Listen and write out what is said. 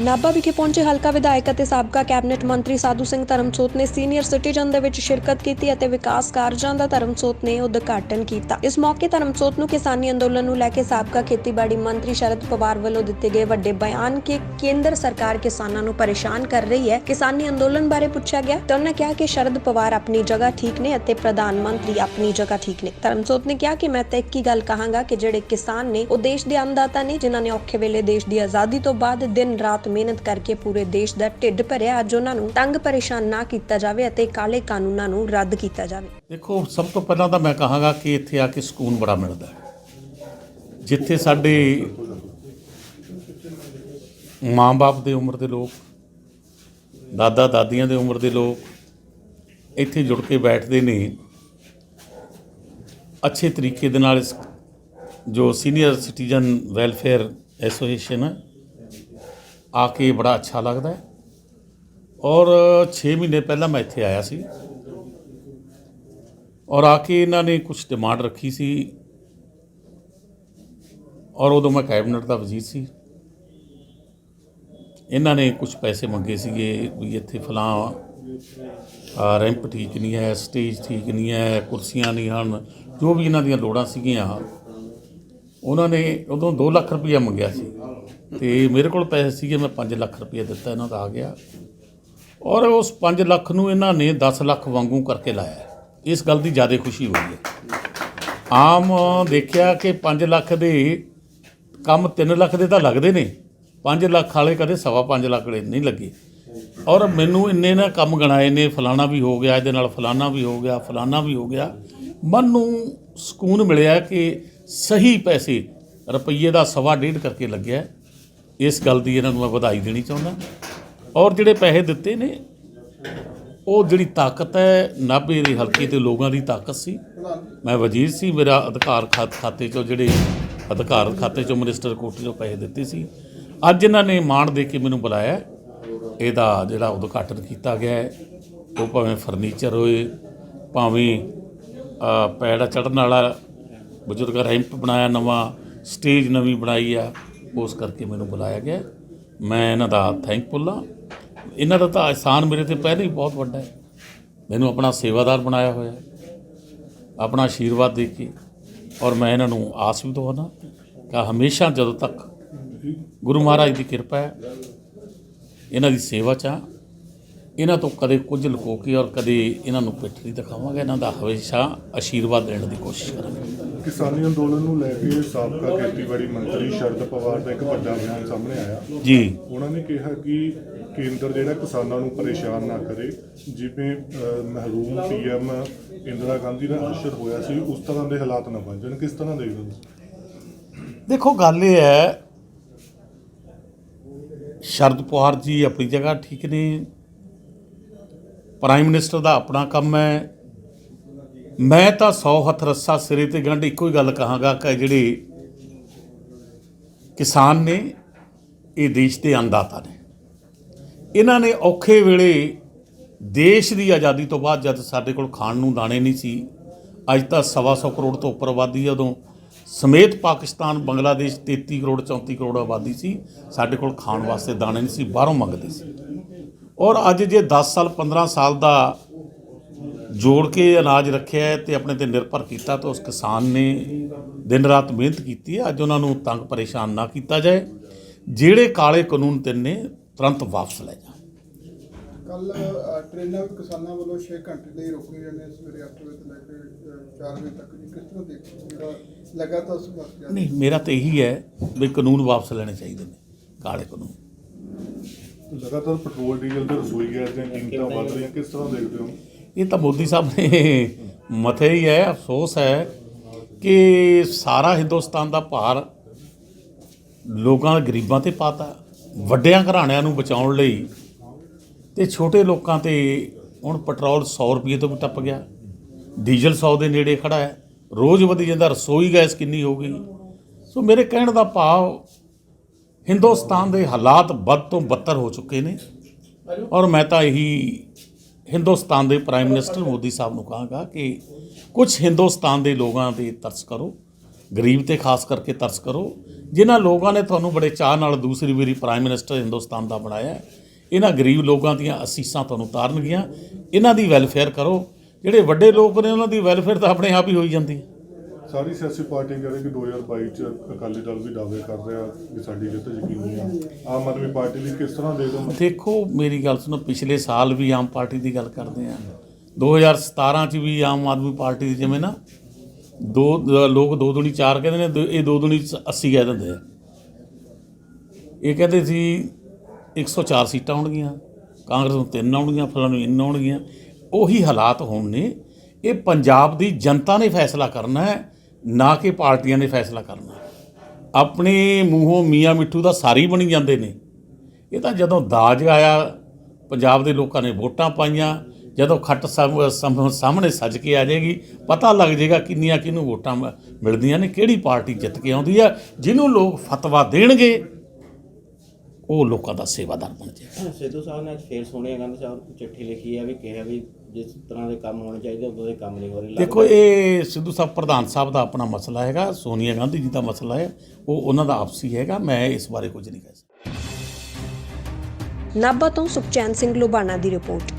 ਨਾਭਾ ਵਿਖੇ ਪਹੁੰਚੇ ਹਲਕਾ ਵਿਧਾਇਕ ਅਤੇ ਸਾਬਕਾ ਕੈਬਨਿਟ ਮੰਤਰੀ ਸਾਧੂ ਸਿੰਘ ਧਰਮਸੋਤ ਨੇ ਸੀਨੀਅਰ ਸਿਟੀਜ਼ਨ ਦੇ ਵਿੱਚ ਸ਼ਿਰਕਤ ਕੀਤੀ ਅਤੇ ਵਿਕਾਸ ਕਾਰਜਾਂ ਦਾ ਧਰਮਸੋਤ ਨੇ ਉਦਘਾਟਨ ਕੀਤਾ। ਇਸ ਮੌਕੇ ਧਰਮਸੋਤ ਨੂੰ ਕਿਸਾਨੀ ਅੰਦੋਲਨ ਨੂੰ ਲੈ ਕੇ ਸਾਬਕਾ ਖੇਤੀਬਾੜੀ ਮੰਤਰੀ ਸ਼ਰਦ ਪਵਾਰ ਵੱਲੋਂ ਦਿੱਤੇ ਗਏ ਵੱਡੇ ਬਿਆਨ ਕਿ ਕੇਂਦਰ ਸਰਕਾਰ ਕਿਸਾਨਾਂ ਨੂੰ ਪਰੇਸ਼ਾਨ ਕਰ ਰਹੀ ਹੈ। ਕਿਸਾਨੀ ਅੰਦੋਲਨ ਬਾਰੇ ਪੁੱਛਿਆ ਗਿਆ ਤਾਂ ਉਹਨਾਂ ਕਿਹਾ ਕਿ ਸ਼ਰਦ ਪਵਾਰ ਆਪਣੀ ਜਗ੍ਹਾ ਠੀਕ ਨੇ ਅਤੇ ਪ੍ਰਧਾਨ ਮੰਤਰੀ ਆਪਣੀ ਜਗ੍ਹਾ ਠੀਕ ਨੇ। ਧਰਮਸੋਤ ਨੇ ਕਿਹਾ ਕਿ ਮੈਂ ਤਾਂ ਇੱਕ ਹੀ ਗੱਲ ਕਹਾਂਗਾ ਕਿ ਜਿਹੜੇ ਕਿਸਾਨ ਨੇ ਉਹ ਦੇਸ਼ ਦੇ ਅੰਨਦਾਤਾ ਨੇ, ਜਿਨ੍ਹਾਂ ਨੇ ਔਖੇ ਵੇਲੇ ਦੇਸ਼ ਦੀ ਆਜ਼ਾਦੀ ਤੋਂ ਬਾਅਦ ਦਿਨ ਰਾਤ ਮਿਹਨਤ ਕਰਕੇ ਪੂਰੇ ਦੇਸ਼ ਦਾ ਢਿੱਡ ਭਰਿਆ, ਅੱਜ ਉਹਨਾਂ ਨੂੰ ਤੰਗ ਪਰੇਸ਼ਾਨ ਨਾ ਕੀਤਾ ਜਾਵੇ ਅਤੇ ਕਾਲੇ ਕਾਨੂੰਨਾਂ ਨੂੰ ਰੱਦ ਕੀਤਾ ਜਾਵੇ। ਦੇਖੋ, ਸਭ ਤੋਂ ਪਹਿਲਾਂ ਤਾਂ ਮੈਂ ਕਹਾਂਗਾ ਕਿ ਇੱਥੇ ਆ ਕੇ ਸਕੂਨ ਬੜਾ ਮਿਲਦਾ ਹੈ। ਜਿੱਥੇ ਸਾਡੇ ਮਾਂ-ਬਾਪ ਦੇ ਉਮਰ ਦੇ ਲੋਕ ਦਾਦਾ ਦਾਦੀਆਂ ਦੇ ਉਮਰ ਦੇ ਲੋਕ ਇੱਥੇ ਜੁੜ ਕੇ ਬੈਠਦੇ ਨੇ। ਅੱਛੇ ਤਰੀਕੇ ਦੇ ਨਾਲ ਜੋ ਸੀਨੀਅਰ ਸਿਟੀਜ਼ਨ ਵੈਲਫੇਅਰ ਐਸੋਸੀਏਸ਼ਨ ਹੈ ਆ ਕੇ ਬੜਾ ਅੱਛਾ ਲੱਗਦਾ ਹੈ। ਔਰ 6 ਮਹੀਨੇ ਪਹਿਲਾਂ ਮੈਂ ਇੱਥੇ ਆਇਆ ਸੀ। ਔਰ ਆ ਕੇ ਇਹਨਾਂ ਨੇ ਕੁਝ ਡਿਮਾਂਡ ਰੱਖੀ ਸੀ। ਔਰ ਉਦੋਂ ਮੈਂ ਕੈਬਨਿਟ ਦਾ ਵਜ਼ੀਰ ਸੀ। ਇਹਨਾਂ ਨੇ ਕੁਝ ਪੈਸੇ ਮੰਗੇ ਸੀਗੇ ਵੀ ਇੱਥੇ ਫਲਾਂ ਆ ਰੈਂਪ ਠੀਕ ਨਹੀਂ ਹੈ ਸਟੇਜ ਠੀਕ ਨਹੀਂ ਹੈ, ਕੁਰਸੀਆਂ ਨਹੀਂ ਹਨ, ਜੋ ਵੀ ਇਹਨਾਂ ਦੀਆਂ ਲੋੜਾਂ ਸੀਗੀਆਂ ਉਹਨਾਂ ਨੇ ਉਦੋਂ 2 ਲੱਖ ਰੁਪਈਆ ਮੰਗਿਆ ਸੀ। ਤੇ ਮੇਰੇ ਕੋਲ ਪੈਸੇ ਸੀਗੇ, ਮੈਂ 5 ਲੱਖ ਰੁਪਈਆ ਦਿੱਤਾ, ਇਹਨਾਂ ਦਾ ਆ ਗਿਆ। ਔਰ ਉਸ 5 ਲੱਖ ਨੂੰ ਇਹਨਾਂ ਨੇ 10 ਲੱਖ ਵਾਂਗੂ ਕਰਕੇ ਲਾਇਆ। ਇਸ ਗੱਲ ਦੀ ਜ਼ਿਆਦਾ ਖੁਸ਼ੀ ਹੋਈ ਹੈ। ਆਮ ਦੇਖਿਆ ਕਿ 5 ਲੱਖ ਦੇ ਕੰਮ 3 ਲੱਖ ਦੇ ਤਾਂ ਲੱਗਦੇ ਨੇ। 5 ਲੱਖ ਵਾਲੇ ਕਦੇ ਸਵਾ 5 ਲੱਖ ਵਾਲੇ ਨਹੀਂ ਲੱਗੇ। ਔਰ ਮੈਨੂੰ ਇੰਨੇ ਨਾ ਕੰਮ ਗਣਾਏ ਨੇ, ਫਲਾਣਾ ਵੀ ਹੋ ਗਿਆ, ਇਹਦੇ ਨਾਲ ਫਲਾਣਾ ਵੀ ਹੋ ਗਿਆ, ਫਲਾਣਾ ਵੀ ਹੋ ਗਿਆ। ਮਨ ਨੂੰ ਸਕੂਨ ਮਿਲਿਆ ਕਿ ਸਹੀ ਪੈਸੇ ਰੁਪਈਏ ਦਾ ਸਵਾ ਡੇਢ ਕਰਕੇ ਲੱਗਿਆ ਇਸ ਗੱਲ ਦੀ ਇਹਨਾਂ ਨੂੰ ਮੈਂ ਵਧਾਈ ਦੇਣੀ ਚਾਹੁੰਦਾ। ਔਰ ਜਿਹੜੇ ਪੈਸੇ ਦਿੱਤੇ ਨੇ ਉਹ ਜਿਹੜੀ ਤਾਕਤ ਹੈ ਨਾਭੇ ਦੇ ਹਲਕੇ ਦੇ ਲੋਕਾਂ ਦੀ ਤਾਕਤ ਸੀ। ਮੈਂ ਵਜ਼ੀਰ ਸੀ ਮੇਰਾ ਅਧਿਕਾਰ ਖਾਤ ਖਾਤੇ ਚੋਂ ਜਿਹੜੇ ਅਧਿਕਾਰ ਖਾਤੇ ਚੋਂ ਮਿਨਿਸਟਰ ਕੋਟੇ ਚੋਂ ਪੈਸੇ ਦਿੱਤੇ ਸੀ। ਅੱਜ ਇਹਨਾਂ ਨੇ ਮਾਣ ਦੇ ਕੇ ਮੈਨੂੰ ਬੁਲਾਇਆ ਇਹਦਾ ਜਿਹੜਾ ਉਦਘਾਟਨ ਕੀਤਾ ਗਿਆ ਹੈ ਉਹ ਭਾਵੇਂ ਫਰਨੀਚਰ ਹੋਏ ਭਾਵੇਂ ਅ, ਪੈੜਾ ਚੜਨ ਵਾਲਾ ਬਜ਼ੁਰਗ ਰੈਂਪ ਬਣਾਇਆ, ਨਵਾਂ ਸਟੇਜ ਨਵੀਂ ਬਣਾਈ ਆ, ਉਸ ਕਰਕੇ ਮੈਨੂੰ ਬੁਲਾਇਆ ਗਿਆ। ਮੈਂ ਇਹਨਾਂ ਦਾ ਥੈਂਕਫੁਲ ਹਾਂ ਇਹਨਾਂ ਦਾ ਤਾਂ ਆਸਾਨ ਮੇਰੇ ਤੇ ਪਹਿਲਾਂ ਹੀ ਬਹੁਤ ਵੱਡਾ ਹੈ। ਮੈਨੂੰ ਆਪਣਾ ਸੇਵਾਦਾਰ ਬਣਾਇਆ ਹੋਇਆ ਹੈ। ਆਪਣਾ ਆਸ਼ੀਰਵਾਦ ਦੇ ਕੇ ਔਰ ਮੈਂ ਇਹਨਾਂ ਨੂੰ ਆਸ ਵੀ ਦਵਾਉਣਾ ਕਿ ਹਮੇਸ਼ਾ ਜਦੋਂ ਤੱਕ ਗੁਰੂ ਮਹਾਰਾਜ ਦੀ ਕਿਰਪਾ ਹੈ, ਇਹਨਾਂ ਦੀ ਸੇਵਾ ਚ ਹਾਂ। ਇਹਨਾਂ ਤੋਂ ਕਦੇ ਕੁਝ ਲੁਕੋ ਕੇ ਔਰ ਕਦੇ ਇਹਨਾਂ ਨੂੰ ਪਿੱਠ ਨਹੀਂ ਦਿਖਾਵਾਂਗੇ। ਇਹਨਾਂ ਦਾ ਹਮੇਸ਼ਾ ਆਸ਼ੀਰਵਾਦ ਦੇਣ ਦੀ ਕੋਸ਼ਿਸ਼ ਕਰਾਂਗੇ। ਕਿਸਾਨੀ ਅੰਦੋਲਨ ਨੂੰ ਲੈ ਕੇ ਸਾਬਕਾ ਖੇਤੀਬਾੜੀ ਮੰਤਰੀ ਸ਼ਰਦ ਪਵਾਰ ਦਾ ਇੱਕ ਵੱਡਾ ਬਿਆਨ ਸਾਹਮਣੇ ਆਇਆ। ਜੀ। ਉਹਨਾਂ ਨੇ ਕਿਹਾ ਕਿ ਕੇਂਦਰ ਜਿਹੜਾ ਕਿਸਾਨਾਂ ਨੂੰ ਪਰੇਸ਼ਾਨ ਨਾ ਕਰੇ ਜਿਵੇਂ ਮਹਿਰੂਮ ਪੀਐਮ ਇੰਦਰਾ ਗਾਂਧੀ ਦਾ ਅਸ਼ਰ ਹੋਇਆ ਸੀ ਉਸ ਤਰ੍ਹਾਂ ਦੇ ਹਾਲਾਤ ਨਾ ਬਣ ਜਾਣ। ਕਿਸ ਤਰ੍ਹਾਂ ਦੇਖਦੇ ਹੋ? ਦੇਖੋ ਗੱਲ ਇਹ ਹੈ ਸ਼ਰਦ ਪਵਾਰ ਜੀ ਆਪਣੀ ਜਗ੍ਹਾ ਠੀਕ ਨੇ ਪ੍ਰਾਈਮ ਮਿਨਿਸਟਰ ਦਾ ਆਪਣਾ ਕੰਮ ਹੈ। ਮੈਂ ਤਾਂ 100 ਹੱਥ ਰੱਸਾ ਸਿਰੇ ਤੇ ਗੰਢ ਇੱਕੋ ਹੀ ਗੱਲ ਕਹਾਂਗਾ ਕਿ ਜਿਹੜੇ ਕਿਸਾਨ ਨੇ, ਇਹ ਦੇਸ਼ ਦੇ ਅੰਨਦਾਤਾ ਨੇ। ਇਹਨਾਂ ਨੇ ਔਖੇ ਵੇਲੇ ਦੇਸ਼ ਦੀ ਆਜ਼ਾਦੀ ਤੋਂ ਬਾਅਦ ਜਦ ਸਾਡੇ ਕੋਲ ਖਾਣ ਨੂੰ ਦਾਣੇ ਨਹੀਂ ਸੀ, ਅੱਜ ਤਾਂ ਸਵਾ ਸੌ ਕਰੋੜ ਤੋਂ ਉੱਪਰ ਆਬਾਦੀ ਹੈ। ਉਦੋਂ ਸਮੇਤ ਪਾਕਿਸਤਾਨ, ਬੰਗਲਾਦੇਸ਼ 33 ਕਰੋੜ 34 ਕਰੋੜ ਆਬਾਦੀ ਸੀ। ਸਾਡੇ ਕੋਲ ਖਾਣ ਵਾਸਤੇ ਦਾਣੇ ਨਹੀਂ ਸੀ, ਬਾਹਰੋਂ ਮੰਗਦੇ ਸੀ। ਔਰ ਅੱਜ ਜੇ 10 ਸਾਲ 15 ਸਾਲ ਦਾ ਜੋੜ ਕੇ ਅਨਾਜ ਰੱਖਿਆ ਹੈ ਤੇ ਆਪਣੇ ਤੇ ਨਿਰਭਰ ਕੀਤਾ ਤਾਂ ਉਸ ਕਿਸਾਨ ਨੇ ਦਿਨ ਰਾਤ ਮਿਹਨਤ ਕੀਤੀ ਹੈ। ਅੱਜ ਉਹਨਾਂ ਨੂੰ ਤੰਗ ਪਰੇਸ਼ਾਨ ਨਾ ਕੀਤਾ ਜਾਏ। ਜਿਹੜੇ ਕਾਲੇ ਕਾਨੂੰਨ ਤਿੰਨ ਨੇ ਤੁਰੰਤ ਵਾਪਸ ਲੈ ਜਾਣ। ਕੱਲ ਟ੍ਰੇਨਾਂ ਵੀ ਕਿਸਾਨਾਂ ਵੱਲੋਂ 6 ਘੰਟੇ ਲਈ ਰੋਕੀਆਂ ਜਾਂਦੀਆਂ ਸਵੇਰੇ 8 ਵਜੇ ਤੋਂ ਲੈ ਕੇ 4 ਵਜੇ ਤੱਕ। ਜੀ ਕਿਸ ਤਰ੍ਹਾਂ ਜਿਹੜਾ ਲਗਾਤਾਰ ਜਾਰੀ ਨਹੀਂ ਮੇਰਾ ਤਾਂ ਇਹੀ ਹੈ ਵੀ ਕਾਨੂੰਨ ਵਾਪਸ ਲੈਣੇ ਚਾਹੀਦੇ ਨੇ ਕਾਲੇ ਕਾਨੂੰਨ। ਲਗਾਤਾਰ ਪੈਟਰੋਲ ਡੀਜ਼ਲ ਤੇ ਰਸੋਈ ਗੈਸ ਦੀਆਂ ਕੀਮਤਾਂ ਵੱਧ ਰਹੀਆਂ ਕਿਸ ਤਰ੍ਹਾਂ ਦੇਖਦੇ ਹੋ? ਇਹ ਤਾਂ ਮੋਦੀ ਸਾਹਿਬ ਨੇ ਮਥੇ ਹੀ ਹੈ ਅਫਸੋਸ ਹੈ ਕਿ ਸਾਰਾ ਹਿੰਦੁਸਤਾਨ ਦਾ ਭਾਰ ਲੋਕਾਂ ਗਰੀਬਾਂ ਤੇ ਪਾਤਾ ਵੱਡਿਆਂ ਘਰਾਣਿਆਂ ਨੂੰ ਬਚਾਉਣ ਲਈ ਤੇ ਛੋਟੇ ਲੋਕਾਂ ਤੇ ਹੁਣ ਪੈਟਰੋਲ 100 ਰੁਪਏ ਤੋਂ ਵੀ ਟੱਪ ਗਿਆ। ਡੀਜ਼ਲ 100 ਦੇ ਨੇੜੇ ਖੜਾ ਹੈ। ਰੋਜ਼ ਵਧੀ ਜਾਂਦਾ ਰਸੋਈ ਗੈਸ ਕਿੰਨੀ ਹੋ ਗਈ। ਸੋ ਮੇਰੇ ਕਹਿਣ ਦਾ ਭਾਵ ਹਿੰਦੁਸਤਾਨ ਦੇ ਹਾਲਾਤ ਵੱਧ ਤੋਂ ਬੱਤਰ ਹੋ ਚੁੱਕੇ ਨੇ। ਔਰ ਮੈਂ ਤਾਂ ਇਹੀ ਹਿੰਦੁਸਤਾਨ ਦੇ ਪ੍ਰਾਈਮ ਮਿਨਿਸਟਰ ਮੋਦੀ ਸਾਹਿਬ ਨੂੰ ਕਹਾਂਗਾ ਕਿ ਕੁਝ ਹਿੰਦੁਸਤਾਨ ਦੇ ਲੋਕਾਂ ਤੇ ਤਰਸ ਕਰੋ, ਗਰੀਬ ਤੇ ਖਾਸ ਕਰਕੇ ਤਰਸ ਕਰੋ। ਜਿਨ੍ਹਾਂ ਲੋਕਾਂ ਨੇ ਤੁਹਾਨੂੰ ਬੜੇ ਚਾਹ ਨਾਲ ਦੂਸਰੀ ਵਾਰੀ ਪ੍ਰਾਈਮ ਮਿਨਿਸਟਰ ਹਿੰਦੁਸਤਾਨ ਦਾ ਬਣਾਇਆ ਇਹਨਾਂ ਗਰੀਬ ਲੋਕਾਂ ਦੀਆਂ ਅਸੀਸਾਂ ਤੁਹਾਨੂੰ ਤਾਰਨਗੀਆਂ ਇਹਨਾਂ ਦੀ ਵੈਲਫੇਅਰ ਕਰੋ। ਜਿਹੜੇ ਵੱਡੇ ਲੋਕ ਨੇ, ਉਹਨਾਂ ਦੀ ਵੈਲਫੇਅਰ ਤਾਂ ਆਪਣੇ ਆਪ ਹੀ ਹੋਈ ਜਾਂਦੀ ਹੈ। ਸਾਰੀ ਸਿਆਸੀ ਪਾਰਟੀ ਕਹ ਕਿ 2022 ਚ ਅਕਾਲੀ ਦਲ ਵੀ ਦਾਅਵੇ ਕਰ ਰਿਹਾ ਕਿ ਸਾਡੀ ਜਿੱਤ ਯਕੀਨੀ ਆ। ਆਮ ਆਦਮੀ ਪਾਰਟੀ ਦੀ ਕਿਸ ਤਰ੍ਹਾਂ ਦੇਖਦੇ ਦੇਖੋ, ਮੇਰੀ ਗੱਲ ਸੁਣੋ, ਪਿਛਲੇ ਸਾਲ ਵੀ ਆਮ ਪਾਰਟੀ ਦੀ ਗੱਲ ਕਰਦੇ ਆ। 2017 ਚ ਵੀ ਆਮ ਆਦਮੀ ਪਾਰਟੀ ਦੀ ਜਿਵੇਂ ਨਾ, ਦੋ ਲੋਕ ਦੋ ਦੁਨੀ ਚਾਰ ਕਹਿੰਦੇ ਨੇ ਇਹ ਦੋ ਦੁਨੀ 80 ਕਹਿ ਦਿੰਦੇ ਆ। ਇਹ ਕਹਿੰਦੇ ਸੀ 104 ਸੀਟਾਂ ਆਉਣਗੀਆਂ, ਕਾਂਗਰਸ ਨੂੰ ਤਿੰਨ ਆਉਣਗੀਆਂ ਫਲਾਂ ਨੂੰ ਇੰਨ ਆਉਣਗੀਆਂ। ਉਹੀ ਹਾਲਾਤ ਹੋਣ ਨੇ। ਇਹ ਪੰਜਾਬ ਦੀ ਜਨਤਾ ਨੇ ਫੈਸਲਾ ਕਰਨਾ ਹੈ। ਨਾ ਕਿ ਪਾਰਟੀਆਂ ਨੇ ਫੈਸਲਾ ਕਰਨਾ। ਆਪਣੇ ਮੂੰਹੋਂ ਮੀਆਂ ਮਿੱਠੂ ਦਾ ਸਾਰੀ ਬਣੀ ਜਾਂਦੇ ਨੇ। ਇਹ ਤਾਂ ਜਦੋਂ ਦਾਜ ਆਇਆ, ਪੰਜਾਬ ਦੇ ਲੋਕਾਂ ਨੇ ਵੋਟਾਂ ਪਾਈਆਂ, ਜਦੋਂ ਖੱਟ ਸਾਹਮਣੇ ਸੱਜ ਕੇ ਆ ਜਾਏਗੀ, ਪਤਾ ਲੱਗ ਜਾਏਗਾ ਕਿੰਨੀਆਂ ਕਿਹਨੂੰ ਵੋਟਾਂ ਮ- ਮਿਲਦੀਆਂ ਨੇ, ਕਿਹੜੀ ਪਾਰਟੀ ਜਿੱਤ ਕੇ ਆਉਂਦੀ ਆ, ਜਿਹਨੂੰ ਲੋਕ ਫਤਵਾ ਦੇਣਗੇ, ਉਹ ਲੋਕਾਂ ਦਾ ਸੇਵਾਦਾਰ ਬਣ ਜਾਏਗਾ। ਸਿੱਧੂ ਸਾਹਿਬ ਨੇ ਅੱਜ ਫੇਰ ਸੋਨੀਆ ਗਾਂਧੀ ਸਾਹਿਬ ਨੂੰ ਚਿੱਠੀ ਲਿਖੀ ਹੈ ਵੀ ਕਿਹਾ ਵੀ ਜਿਸ ਤਰ੍ਹਾਂ ਦੇ ਕੰਮ ਹੋਣੇ ਚਾਹੀਦੇ ਉਦੋਂ ਦੇ ਕੰਮ ਨਹੀਂ ਹੋ ਰਹੇ ਦੇਖੋ ਇਹ ਸਿੱਧੂ ਸਾਹਿਬ ਪ੍ਰਧਾਨ ਸਾਹਿਬ ਦਾ ਆਪਣਾ ਮਸਲਾ ਹੈਗਾ ਸੋਨੀਆ ਗਾਂਧੀ ਜੀ ਦਾ ਮਸਲਾ ਹੈ ਉਹ ਉਹਨਾਂ ਦਾ ਆਪਸੀ ਹੈਗਾ ਮੈਂ ਇਸ ਬਾਰੇ ਕੁਝ ਨਹੀਂ ਕਹਿ ਸਕਦਾ। ਨਾਭਾ ਤੋਂ ਸੁਖਚੈਨ ਸਿੰਘ ਲੁਬਾਣਾ ਦੀ ਰਿਪੋਰਟ।